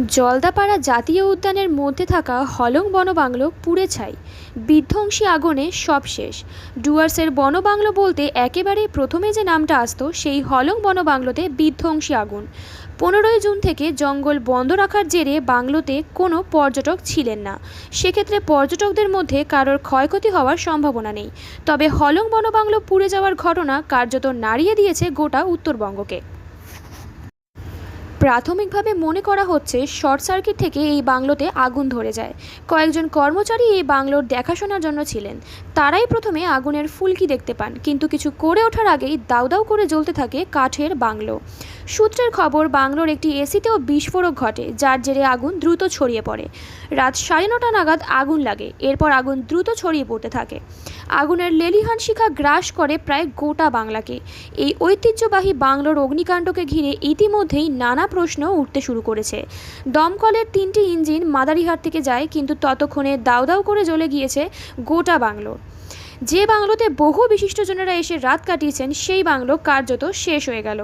জলদাপাড়া জাতীয় উদ্যানের মধ্যে থাকা হলং বনবাংলো পুড়ে ছাই। বিধ্বংসী আগুনে সব শেষ। ডুয়ার্সের বনবাংলো বলতে একেবারেই প্রথমে যে নামটা আসতো, সেই হলং বনবাংলোতে বিধ্বংসী আগুন। পনেরোই জুন থেকে জঙ্গল বন্ধ রাখার জেরে বাংলোতে কোনো পর্যটক ছিলেন না। সেক্ষেত্রে পর্যটকদের মধ্যে কারোর ক্ষয়ক্ষতি হওয়ার সম্ভাবনা নেই। তবে হলং বনবাংলো পুড়ে যাওয়ার ঘটনা কার্যত নাড়িয়ে দিয়েছে গোটা উত্তরবঙ্গকে। প্রাথমিকভাবে মনে করা হচ্ছে শর্ট সার্কিট থেকে এই বাংলোতে আগুন ধরে যায়। কয়েকজন কর্মচারী এই বাংলোর দেখাশোনার জন্য ছিলেন। তারাই প্রথমে আগুনের ফুলকি দেখতে পান, কিন্তু কিছু করে ওঠার আগেই দাউ দাউ করে জ্বলতে থাকে কাঠের বাংলো। সূত্রের খবর, বাংলোর একটি এসিতেও বিস্ফোরক ঘটে, যার জেরে আগুন দ্রুত ছড়িয়ে পড়ে। রাত সাড়ে নটা নাগাদ আগুন লাগে, এরপর আগুন দ্রুত ছড়িয়ে পড়তে থাকে। আগুনের লেলিহান শিখা গ্রাস করে প্রায় গোটা বাংলাকে। এই ঐতিহ্যবাহী বাংলোর অগ্নিকাণ্ডকে ঘিরে ইতিমধ্যেই নানা প্রশ্ন উঠতে শুরু করেছে। দমকলের তিনটি ইঞ্জিন মাদারিহাট থেকে যায়, কিন্তু ততক্ষণে দাউ দাউ করে জ্বলে গিয়েছে গোটা বাংলো। যে বাংলোতে বহু বিশিষ্টজনেরা এসে রাত কাটিয়েছেন, সেই বাংলো কার্যত শেষ হয়ে গেল।